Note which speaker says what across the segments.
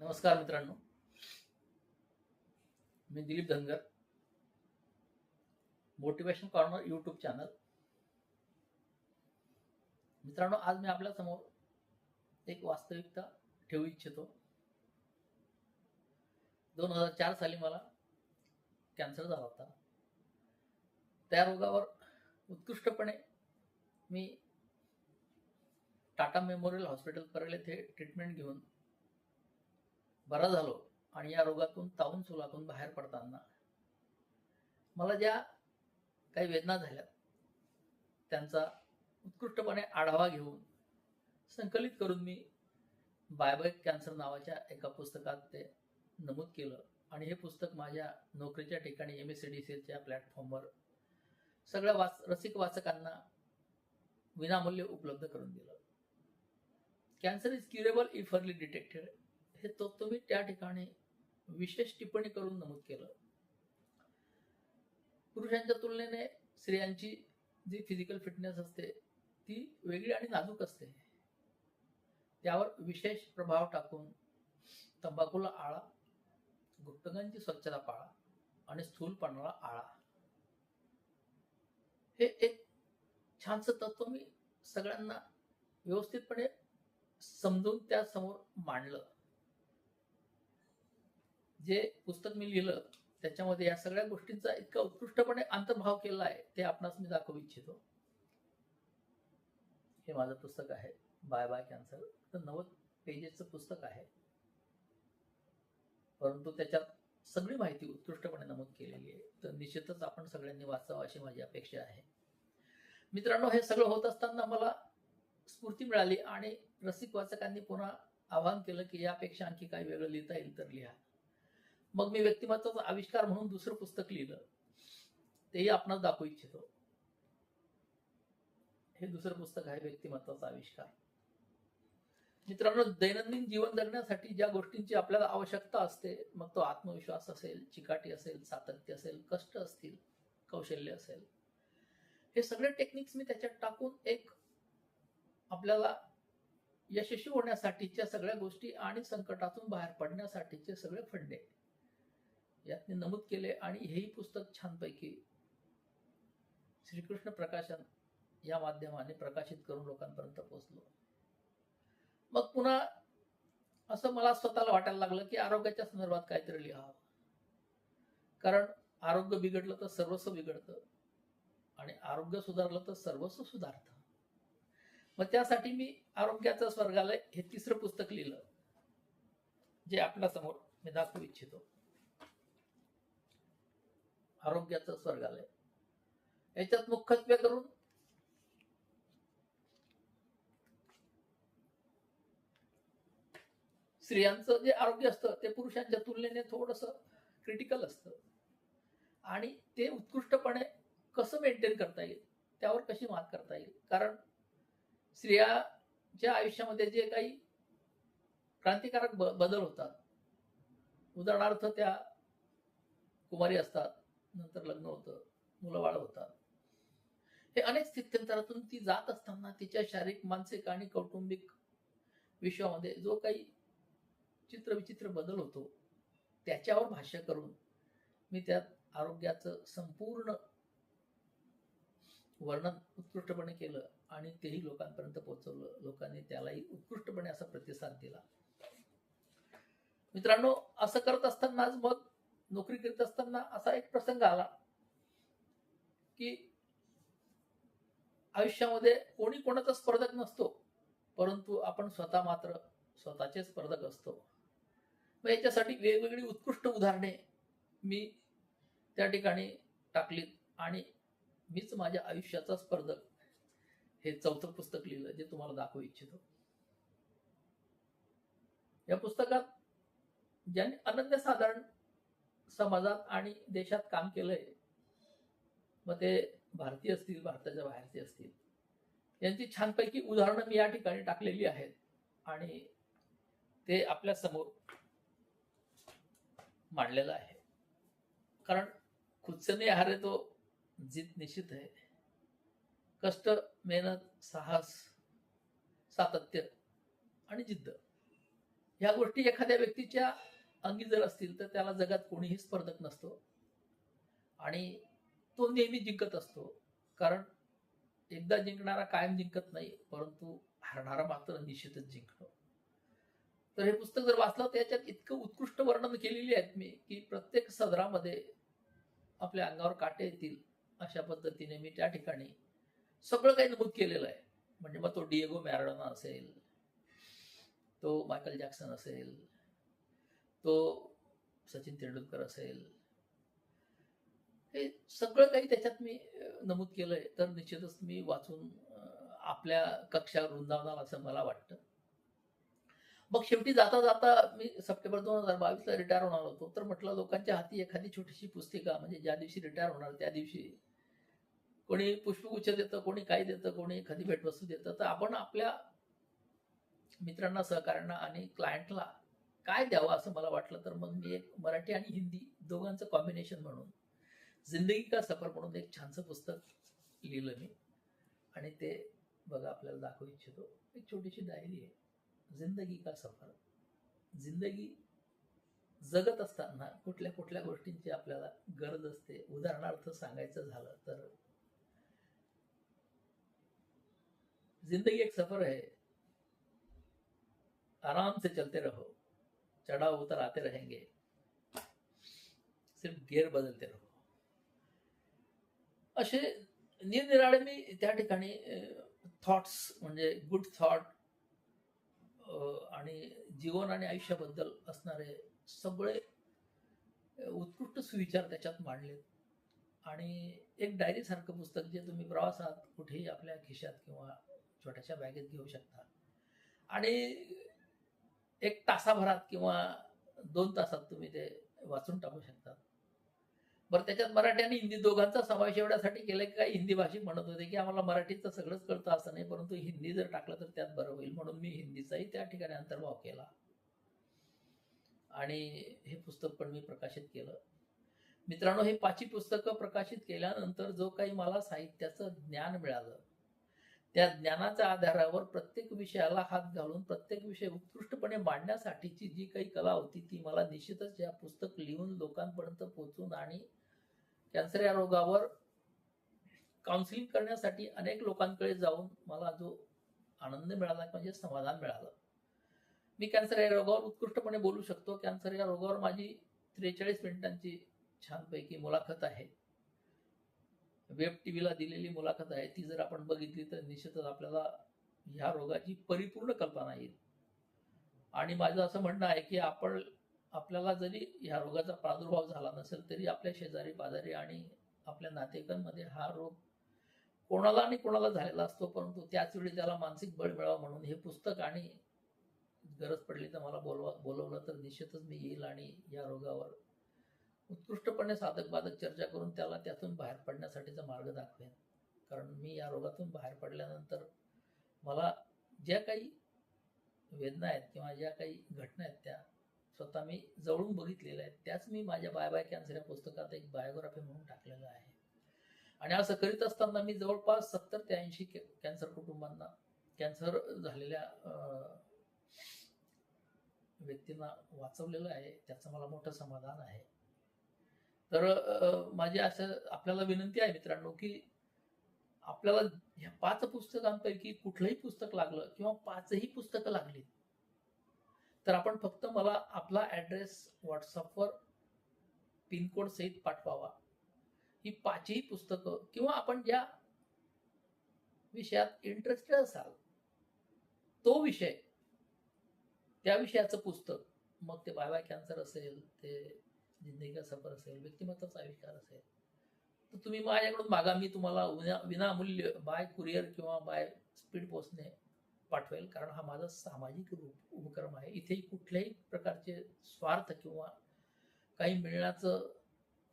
Speaker 1: नमस्कार मित्रांनो. मी Dilip Dhangar. Motivation corner YouTube channel मित्रांनो आज मी आपल्यासमोर एक वास्तविकता ठेवू इच्छितो. दोन हजार चार साली मला कॅन्सर झाला होता. त्या रोगावर उत्कृष्टपणे मी टाटा मेमोरियल हॉस्पिटल परळ येथे ट्रीटमेंट घेऊन बरा झालो आणि या रोगातून तावून चुलातून बाहेर पडताना मला ज्या काही वेदना झाल्या त्यांचा उत्कृष्टपणे आढावा घेऊन संकलित करून मी बायबॅक कॅन्सर नावाच्या एका पुस्तकात ते नमूद केलं. आणि हे पुस्तक माझ्या नोकरीच्या ठिकाणी एम एस सी डी सीच्या प्लॅटफॉर्मवर सगळ्या वाच रसिक वाचकांना विनामूल्य उपलब्ध करून दिलं. Cancer is curable if early detected. हे तत्व मी त्या ठिकाणी विशेष टिप्पणी करून नमूद केलं. पुरुषांच्या तुलनेने स्त्रियांची जी फिजिकल फिटनेस असते ती वेगळी आणि नाजूक असते. त्यावर विशेष प्रभाव टाकून तंबाखूला आळा गुप्तगांची स्वच्छता पाळा आणि स्थूलपणाला आळा. हे एक छानसं तत्व मी सगळ्यांना व्यवस्थितपणे समजून त्या समोर मांडलं. जे पुस्तक मी लिहिलं त्याच्यामध्ये या सगळ्या गोष्टींचा इतका उत्कृष्टपणे अंतर्भाव केला आहे ते आपणास मी दाखवू इच्छितो. हे माझं पुस्तक आहे बाय बाय कॅन्सर तर नव्वद पेजेसचं पुस्तक आहे. परंतु त्याच्यात सगळी माहिती उत्कृष्टपणे नमूद केलेली आहे. तर निश्चितच आपण सगळ्यांनी वाचावं अशी माझी अपेक्षा आहे. मित्रांनो हे सगळं होत असताना मला स्फूर्ती मिळाली आणि रसिक वाचकांनी पुन्हा आवाहन केलं की यापेक्षा आणखी काही वेगळं लिहिता येईल तर लिहा. मग मी व्यक्तिमत्वाचा आविष्कार म्हणून दुसरं पुस्तक लिहिलं. तेही आपणास दाखवू इच्छितो. हे दुसरं पुस्तक आहे व्यक्तिमत्वाचा आविष्कार. मित्रांनो दैनंदिन जीवन जगण्यासाठी ज्या गोष्टींची आपल्याला आवश्यकता असते मग तो आत्मविश्वास असेल चिकाटी असेल सातत्य असेल कष्ट असतील कौशल्य असेल. हे सगळे टेक्निक्स मी त्याच्यात टाकून एक आपल्याला यशस्वी होण्यासाठीच्या सगळ्या गोष्टी आणि संकटातून बाहेर पडण्यासाठीचे सगळे फंडे. यातने नमूद केले आणि हेही पुस्तक छानपैकी श्रीकृष्ण प्रकाशन या माध्यमाने प्रकाशित करून लोकांपर्यंत पोहोचलो. मग पुन्हा असं मला स्वतःला वाटायला लागलं की आरोग्याच्या संदर्भात काहीतरी लिहावं. कारण आरोग्य बिघडलं तर सर्वस्व बिघडतं आणि आरोग्य सुधारलं तर सर्वस्व सुधारतं. मग त्यासाठी मी आरोग्याचं स्वर्गालय हे तिसरं पुस्तक लिहिलं जे आपल्यासमोर मी दाखवू इच्छितो. आरोग्याचं स्वर्गालय. याच्यात मुख्यत्वे करून स्त्रियांचं जे आरोग्य असतं ते पुरुषांच्या तुलनेने थोडस क्रिटिकल असतं. आणि ते उत्कृष्टपणे कसं मेंटेन करता येईल त्यावर कशी मात करता येईल? कारण स्त्रियाच्या आयुष्यामध्ये जे काही क्रांतिकारक बदल होतात उदाहरणार्थ त्या कुमारी असतात नंतर लग्न होतं. मुलं बाळ होतात. हे अनेक स्थित्यंतरातून ती जात असताना तिच्या शारीरिक मानसिक आणि कौटुंबिक विश्वामध्ये जो काही चित्रविचित्र बदल होतो त्याच्यावर भाष्य करून मी त्यात आरोग्याचं संपूर्ण वर्णन उत्कृष्टपणे केलं आणि तेही लोकांपर्यंत पोहोचवलं. लोकांनी त्यालाही उत्कृष्टपणे असा प्रतिसाद दिला. मित्रांनो असं करत असतानाच मग नोकरी करीत असताना असा एक प्रसंग आला की आयुष्यामध्ये कोणी कोणाचा स्पर्धक नसतो परंतु आपण स्वतः मात्र स्वतःचे स्पर्धक असतो. मग याच्यासाठी वेगवेगळी उत्कृष्ट उदाहरणे मी त्या ठिकाणी टाकलीत आणि मीच माझ्या आयुष्याचा स्पर्धक हे चौथं पुस्तक लिहिलं जे तुम्हाला दाखवू इच्छितो. या पुस्तकात ज्यांनी अनन्यसाधारण समाजात आणि देशात काम केलंय. मग ते भारतीय असतील भारताच्या बाहेरचे असतील. यांची छानपैकी उदाहरणं मी या ठिकाणी टाकलेली आहेत. आणि ते आपल्यासमोर मांडलेलं आहे. कारण खुदसेने हारे तो जीत निश्चित आहे. कष्ट मेहनत साहस सातत्य आणि जिद्द. ह्या गोष्टी एखाद्या व्यक्तीच्या अंगी जर असतील तर त्याला जगात कोणीही स्पर्धक नसतो. आणि तो नेहमी जिंकत असतो. कारण एकदा जिंकणारा कायम जिंकत नाही परंतु हरणारा मात्र निश्चितच जिंकतो. तर हे पुस्तक जर वाचलं तर याच्यात इतकं उत्कृष्ट वर्णन केलेली आहेत मी की प्रत्येक सदरामध्ये आपल्या अंगावर काटे येतील अशा पद्धतीने मी त्या ठिकाणी सगळं काही नमूद केलेलं आहे. म्हणजे मग तो डिएगो मॅराडोना असेल तो मायकल जॅक्सन असेल तो सचिन तेंडुलकर असेल हे सगळं काही त्याच्यात मी नमूद केलंय. तर निश्चितच मी वाचून आपल्या कक्षा रुंदावणार असं मला वाटतं. मग शेवटी जाता जाता मी सप्टेंबर दोन हजार बावीसला रिटायर होणार होतो. तर म्हटलं लोकांच्या हाती एखादी छोटीशी पुस्तिका म्हणजे ज्या दिवशी रिटायर होणार त्या दिवशी कोणी पुष्पगुच्छ देतं कोणी काही देतं कोणी एखादी भेटवस्तू देतं. तर आपण आपल्या मित्रांना सहकाऱ्यांना आणि क्लायंटला काय द्यावं असं मला वाटलं तर मग मी एक मराठी आणि हिंदी दोघांचं कॉम्बिनेशन म्हणून जिंदगी का सफर म्हणून एक छानसं पुस्तक लिहिलं मी. आणि ते बघा आपल्याला दाखवू इच्छितो. एक छोटीशी डायरी आहे. जिंदगी का सफर? जिंदगी जगत असताना कुठल्या कुठल्या गोष्टींची आपल्याला गरज असते? उदाहरणार्थ सांगायचं झालं तर जिंदगी एक सफर है आराम से चलते रहो. चढ़ाव उतर आते रहेंगे. सिर्फ गेअर बदलते रहो. असे निरनिराळे मी त्या ठिकाणी थॉट्स म्हणजे गुड थॉट आणि जीवन आणि आयुष्याबद्दल असणारे सगळे उत्कृष्ट सुविचार त्याच्यात मांडलेत. आणि एक डायरी सारखं पुस्तक जे तुम्ही प्रवासात कुठेही आपल्या खिशात किंवा छोट्याशा बॅगेत घेऊ शकता. आणि एक तासाभरात किंवा दोन तासात तुम्ही ते वाचून टाकू शकता. बरं त्याच्यात मराठी आणि हिंदी दोघांचा समावेश एवढ्यासाठी केला की काही हिंदी भाषिक म्हणत होते की आम्हाला मराठीचं सगळंच कळतं असं नाही परंतु हिंदी जर टाकलं तर त्यात बरं होईल. म्हणून मी हिंदीचाही त्या ठिकाणी अंतर्भाव केला. आणि हे पुस्तक पण मी प्रकाशित केलं. मित्रांनो हे पाचही पुस्तकं प्रकाशित केल्यानंतर जो काही मला साहित्याचं ज्ञान मिळालं त्या ज्ञानाच्या आधारावर प्रत्येक विषयाला हात घालून प्रत्येक विषय उत्कृष्टपणे मांडण्यासाठीची जी काही कला होती ती मला निश्चितच या पुस्तक लिहून लोकांपर्यंत पोहोचून आणि कॅन्सर या रोगावर काउन्सिलिंग करण्यासाठी अनेक लोकांकडे जाऊन मला जो आनंद मिळाला म्हणजे समाधान मिळालं. मी कॅन्सर या रोगावर उत्कृष्टपणे बोलू शकतो. कॅन्सर या रोगावर माझी त्रेचाळीस मिनिटांची छानपैकी मुलाखत आहे. वेब टी व्हीला दिलेली मुलाखत आहे ती जर आपण बघितली तर निश्चितच आपल्याला ह्या रोगाची परिपूर्ण कल्पना येईल. आणि माझं असं म्हणणं आहे की आपण आपल्याला जरी ह्या रोगाचा प्रादुर्भाव झाला नसेल तरी आपल्या शेजारी पाजारी आणि आपल्या नातेकांमध्ये हा रोग कोणाला आणि कोणाला झालेला असतो परंतु त्याच वेळी त्याला मानसिक बळ मिळावं म्हणून हे पुस्तक आणि गरज पडली तर मला बोलवा बोलवलं तर निश्चितच मी येईल आणि या रोगावर पूर्णपणे साधक बाधक चर्चा करून त्याला त्यातून बाहेर पडण्यासाठीचा मार्ग दाखवेन. कारण मी या रोगातून बाहेर पडल्यानंतर मला ज्या काही वेदना आहेत किंवा ज्या काही घटना आहेत त्या स्वतः मी जवळून बघितलेल्या आहेत त्याच मी माझ्या बाय बाय कॅन्सर या पुस्तकात एक बायोग्राफी म्हणून टाकलेलं आहे. आणि असं करीत असताना मी जवळपास सत्तर ते ऐंशी कॅन्सर कुटुंबांना कॅन्सर झालेल्या व्यक्तींना वाचवलेलं आहे त्याचं मला मोठं समाधान आहे. तर माझी असं आपल्याला विनंती आहे मित्रांनो की आपल्याला ह्या पाच पुस्तकांपैकी कुठलंही पुस्तक लागलं किंवा पाचही पुस्तकं लागली तर आपण फक्त मला आपला ॲड्रेस व्हॉट्सअपवर पिनकोड सहित पाठवावा. ही पाचही पुस्तकं किंवा आपण ज्या विषयात इंटरेस्टेड असाल तो विषय त्या विषयाचं पुस्तक मग ते बायला कॅन्सर असेल ते जिंदगी का सफर असेल व्यक्तिमत्वाचा आविष्कार असेल तर तुम्ही माझ्याकडून मागा मी तुम्हाला विना विनामूल्य बाय कुरिअर किंवा बाय स्पीड पोस्टने पाठवेल कारण हा माझा सामाजिक रूप उपक्रम आहे. इथे कुठल्याही प्रकारचे स्वार्थ किंवा काही मिळण्याचं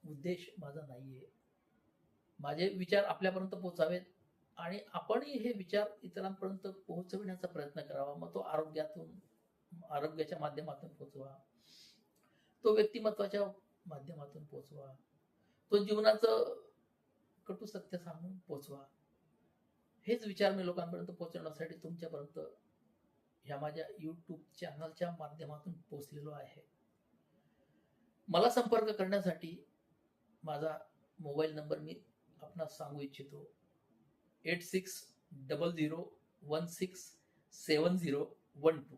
Speaker 1: उद्देश माझा नाही आहे माझे विचार आपल्यापर्यंत पोचावेत आणि आपणही हे विचार इतरांपर्यंत पोहोचविण्याचा प्रयत्न करावा. मग तो आरोग्यातून आरोग्याच्या माध्यमातून पोचवा तो व्यक्तिमत्वाच्या माध्यमातून पोचवा. तो जीवनाचं कटू सत्य सांगून पोचवा. हेच विचार मी लोकांपर्यंत पोहोचवण्यासाठी तुमच्यापर्यंत ह्या माझ्या यूट्यूब चॅनलच्या माध्यमातून पोचलेलो आहे. मला संपर्क करण्यासाठी माझा मोबाईल नंबर मी आपणास सांगू इच्छितो. Eight six double zero one six seven zero one two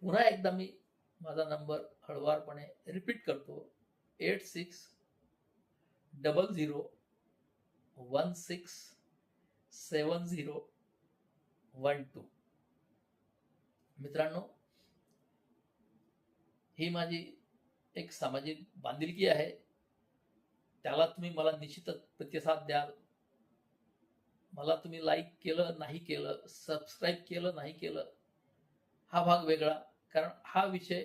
Speaker 1: पुन्हा एकदा मी माझा नंबर हळवारपणे रिपीट करतो. Eight six double zero one six seven zero one two. मित्रांनो ही माझी एक सामाजिक बांधिलकी आहे. त्याला तुम्ही मला निश्चितच प्रतिसाद द्याल. मला तुम्ही लाईक केलं नाही केलं सबस्क्राईब केलं नाही केलं हा भाग वेगळा. कारण हा विषय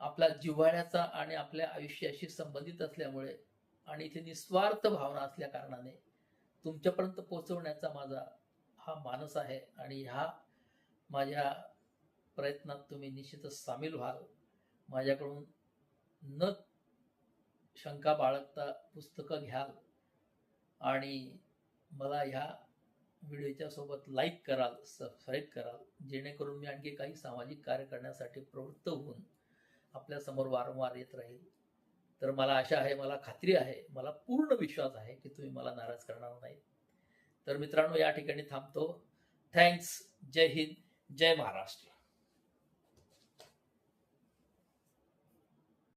Speaker 1: आपला जिव्हाळ्याचा आणि आपल्या आयुष्याशी संबंधित असल्यामुळे आणि इथे निस्वार्थ भावना असल्या कारणाने तुमच्यापर्यंत पोहोचवण्याचा माझा हा मानस आहे आणि ह्या माझ्या प्रयत्नात तुम्ही निश्चितच सामील व्हाल. माझ्याकडून न शंका बाळगता पुस्तकं घ्याल आणि मला ह्या व्हिडिओच्या सोबत लाईक कराल सबस्क्राईब कराल जेणेकरून मी आणखी काही सामाजिक कार्य करण्यासाठी प्रवृत्त होऊन आपल्यासमोर वारंवार येत राहील. तर मला आशा आहे मला खात्री आहे मला पूर्ण विश्वास आहे की तुम्ही मला नाराज करणार नाही. तर मित्रांनो या ठिकाणी थांबतो. थँक्स जय हिंद. जय महाराष्ट्र.